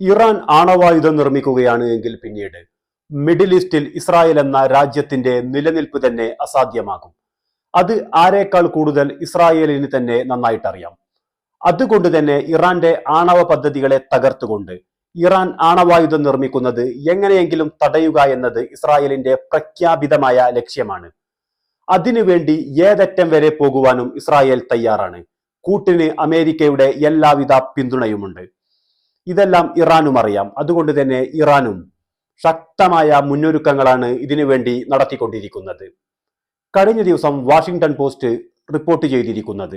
Iran ആണവായുധം നിർമ്മിക്കുകയാണ് എങ്കിൽ പിന്നീട് മിഡിൽ ഈസ്റ്റിൽ ഇസ്രായേൽ എന്ന രാജ്യത്തിന്റെ നിലനിൽപ്പ് തന്നെ അസാധ്യമാകും. അത് ആരേക്കാൾ കൂടുതൽ ഇസ്രായേലിന് തന്നെ നന്നായിട്ടറിയാം. അതുകൊണ്ട് തന്നെ ഇറാന്റെ ആണവ പദ്ധതികളെ തകർത്തുകൊണ്ട് ഇറാൻ ആണവായുധം നിർമ്മിക്കുന്നത് എങ്ങനെയെങ്കിലും തടയുക എന്നത് ഇസ്രായേലിന്റെ പ്രഖ്യാപിതമായ ലക്ഷ്യമാണ്. അതിനുവേണ്ടി ഏതറ്റം വരെ പോകുവാനും ഇസ്രായേൽ തയ്യാറാണ്. കൂട്ടിന് അമേരിക്കയുടെ എല്ലാവിധ പിന്തുണയുമുണ്ട്. ഇതെല്ലാം ഇറാനും അറിയാം. അതുകൊണ്ട് തന്നെ ഇറാനും ശക്തമായ മുന്നൊരുക്കങ്ങളാണ് ഇതിനുവേണ്ടി നടത്തിക്കൊണ്ടിരിക്കുന്നത്. കഴിഞ്ഞ ദിവസം വാഷിംഗ്ടൺ പോസ്റ്റ് റിപ്പോർട്ട് ചെയ്തിരിക്കുന്നത്.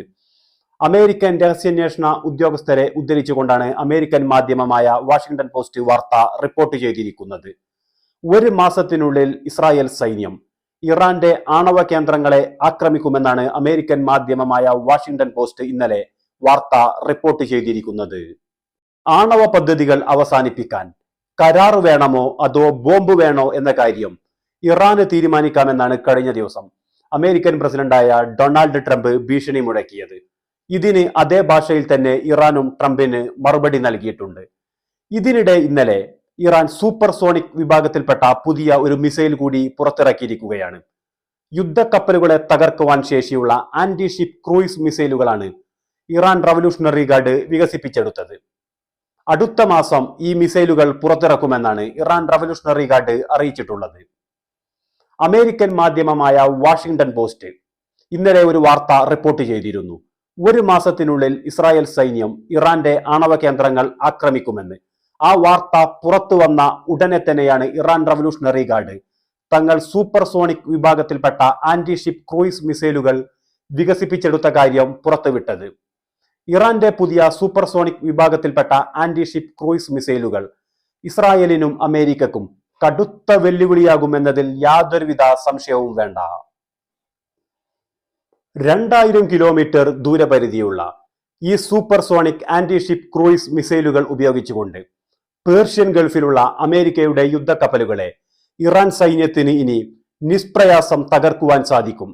അമേരിക്കൻ രഹസ്യാന്വേഷണ ഉദ്യോഗസ്ഥരെ ഉദ്ധരിച്ചുകൊണ്ടാണ് അമേരിക്കൻ മാധ്യമമായ വാഷിംഗ്ടൺ പോസ്റ്റ് വാർത്ത റിപ്പോർട്ട് ചെയ്തിരിക്കുന്നത്. ഒരു മാസത്തിനുള്ളിൽ ഇസ്രായേൽ സൈന്യം ഇറാന്റെ ആണവ കേന്ദ്രങ്ങളെ ആക്രമിക്കുമെന്നാണ് അമേരിക്കൻ മാധ്യമമായ വാഷിംഗ്ടൺ പോസ്റ്റ് ഇന്നലെ വാർത്ത റിപ്പോർട്ട് ചെയ്തിരിക്കുന്നത്. ആണവ പദ്ധതികൾ അവസാനിപ്പിക്കാൻ കരാർ വേണമോ അതോ ബോംബ് വേണോ എന്ന കാര്യം ഇറാന് തീരുമാനിക്കാമെന്നാണ് കഴിഞ്ഞ ദിവസം അമേരിക്കൻ പ്രസിഡന്റായ ഡൊണാൾഡ് ട്രംപ് ഭീഷണി മുഴക്കിയത്. ഇതിന് അതേ ഭാഷയിൽ തന്നെ ഇറാനും ട്രംപിന് മറുപടി നൽകിയിട്ടുണ്ട്. ഇതിനിടെ ഇന്നലെ ഇറാൻ സൂപ്പർ സോണിക് വിഭാഗത്തിൽപ്പെട്ട പുതിയ ഒരു മിസൈൽ കൂടി പുറത്തിറക്കിയിരിക്കുകയാണ്. യുദ്ധക്കപ്പലുകളെ തകർക്കുവാൻ ശേഷിയുള്ള ആന്റി ഷിപ്പ് ക്രൂയിസ് മിസൈലുകളാണ് ഇറാൻ റവല്യൂഷണറി ഗാർഡ് വികസിപ്പിച്ചെടുത്തത്. അടുത്ത മാസം ഈ മിസൈലുകൾ പുറത്തിറക്കുമെന്നാണ് ഇറാൻ റവല്യൂഷണറി ഗാർഡ് അറിയിച്ചിട്ടുള്ളത്. അമേരിക്കൻ മാധ്യമമായ വാഷിംഗ്ടൺ പോസ്റ്റ് ഇന്നലെ ഒരു വാർത്ത റിപ്പോർട്ട് ചെയ്തിരുന്നു. ഒരു മാസത്തിനുള്ളിൽ ഇസ്രായേൽ സൈന്യം ഇറാന്റെ ആണവ കേന്ദ്രങ്ങൾ ആക്രമിക്കുമെന്ന്. ആ വാർത്ത പുറത്തു വന്ന ഉടനെ തന്നെയാണ് ഇറാൻ റവല്യൂഷണറി ഗാർഡ് തങ്ങൾ സൂപ്പർ സോണിക് വിഭാഗത്തിൽപ്പെട്ട ആന്റി ഷിപ്പ് ക്രൂയിസ് മിസൈലുകൾ വികസിപ്പിച്ചെടുത്ത കാര്യം പുറത്തുവിട്ടത്. ഇറാന്റെ പുതിയ സൂപ്പർസോണിക് വിഭാഗത്തിൽപ്പെട്ട ആന്റി ഷിപ്പ് ക്രൂയിസ് മിസൈലുകൾ ഇസ്രായേലിനും അമേരിക്കക്കും കടുത്ത വെല്ലുവിളിയാകുമെന്നതിൽ യാതൊരുവിധ സംശയവും വേണ്ട. രണ്ടായിരം കിലോമീറ്റർ ദൂരപരിധിയുള്ള ഈ സൂപ്പർസോണിക് ആന്റി ഷിപ്പ് ക്രൂയിസ് മിസൈലുകൾ ഉപയോഗിച്ചുകൊണ്ട് പേർഷ്യൻ ഗൾഫിലുള്ള അമേരിക്കയുടെ യുദ്ധക്കപ്പലുകളെ ഇറാൻ സൈന്യത്തിന് ഇനി നിഷ്പ്രയാസം തകർക്കുവാൻ സാധിക്കും.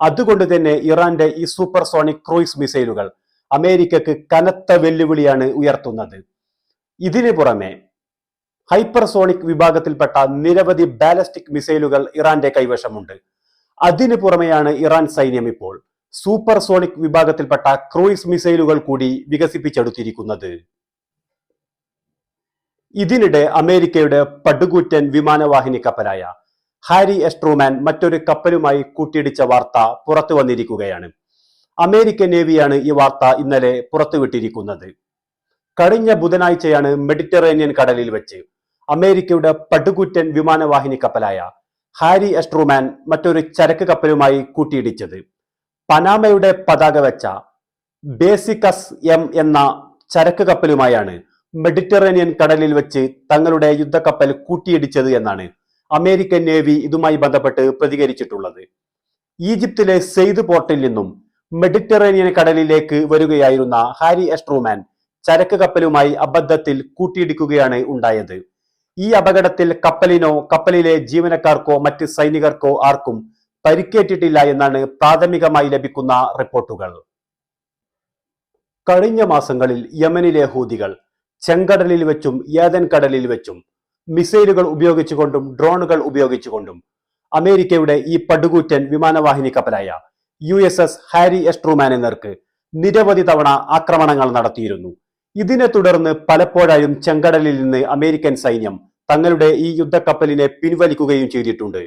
അതുകൊണ്ട് തന്നെ ഇറാന്റെ ഈ സൂപ്പർസോണിക് ക്രൂയിസ് മിസൈലുകൾ അമേരിക്കക്ക് കനത്ത വെല്ലുവിളിയാണ് ഉയർത്തുന്നത്. ഇതിനു പുറമെ ഹൈപ്പർസോണിക് വിഭാഗത്തിൽപ്പെട്ട നിരവധി ബാലസ്റ്റിക് മിസൈലുകൾ ഇറാന്റെ കൈവശമുണ്ട്. അതിനു പുറമെയാണ് ഇറാൻ സൈന്യം ഇപ്പോൾ സൂപ്പർസോണിക് വിഭാഗത്തിൽപ്പെട്ട ക്രൂയിസ് മിസൈലുകൾ കൂടി വികസിപ്പിച്ചെടുത്തിരിക്കുന്നത്. ഇതിനിടെ അമേരിക്കയുടെ പടുകൂറ്റൻ വിമാനവാഹിനി കപ്പലായ ഹാരി എസ്ട്രോമാൻ മറ്റൊരു കപ്പലുമായി കൂട്ടിയിടിച്ച വാർത്ത പുറത്തു വന്നിരിക്കുകയാണ്. അമേരിക്കൻ നേവിയാണ് ഈ വാർത്ത ഇന്നലെ പുറത്തുവിട്ടിരിക്കുന്നത്. കഴിഞ്ഞ ബുധനാഴ്ചയാണ് മെഡിറ്ററേനിയൻ കടലിൽ വെച്ച് അമേരിക്കയുടെ പടുകുറ്റൻ വിമാനവാഹിനി കപ്പലായ ഹാരി എസ്ട്രോമാൻ മറ്റൊരു ചരക്ക് കപ്പലുമായി കൂട്ടിയിടിച്ചത്. പനാമയുടെ പതാക വെച്ച ബേസിക്കസ് എം എന്ന ചരക്ക് കപ്പലുമായാണ് മെഡിറ്ററേനിയൻ കടലിൽ വെച്ച് തങ്ങളുടെ യുദ്ധക്കപ്പൽ കൂട്ടിയിടിച്ചത് എന്നാണ് അമേരിക്കൻ നേവി ഇതുമായി ബന്ധപ്പെട്ട് പ്രതികരിച്ചിട്ടുള്ളത്. ഈജിപ്തിലെ സെയ്ദ് പോർട്ടിൽ നിന്നും മെഡിറ്ററേനിയൻ കടലിലേക്ക് വരികയായിരുന്ന ഹാരി എസ്ട്രൂമാൻ ചരക്ക് കപ്പലുമായി അബദ്ധത്തിൽ കൂട്ടിയിടിക്കുകയാണ് ഉണ്ടായത്. ഈ അപകടത്തിൽ കപ്പലിനോ കപ്പലിലെ ജീവനക്കാർക്കോ മറ്റ് സൈനികർക്കോ ആർക്കും പരിക്കേറ്റിട്ടില്ല എന്നാണ് പ്രാഥമികമായി ലഭിക്കുന്ന റിപ്പോർട്ടുകൾ. കഴിഞ്ഞ മാസങ്ങളിൽ യമനിലെ ഹൂതികൾ ചെങ്കടലിൽ വെച്ചും ഏതൻ കടലിൽ വെച്ചും മിസൈലുകൾ ഉപയോഗിച്ചുകൊണ്ടും ഡ്രോണുകൾ ഉപയോഗിച്ചുകൊണ്ടും അമേരിക്കയുടെ ഈ പടുകൂറ്റൻ വിമാനവാഹിനി കപ്പലായ യു എസ് എസ് ഹാരി എസ്ട്രൂമാനെ എന്നിവർക്ക് നിരവധി തവണ ആക്രമണങ്ങൾ നടത്തിയിരുന്നു. ഇതിനെ തുടർന്ന് പലപ്പോഴായും ചെങ്കടലിൽ നിന്ന് അമേരിക്കൻ സൈന്യം തങ്ങളുടെ ഈ യുദ്ധക്കപ്പലിനെ പിൻവലിക്കുകയും ചെയ്തിട്ടുണ്ട്.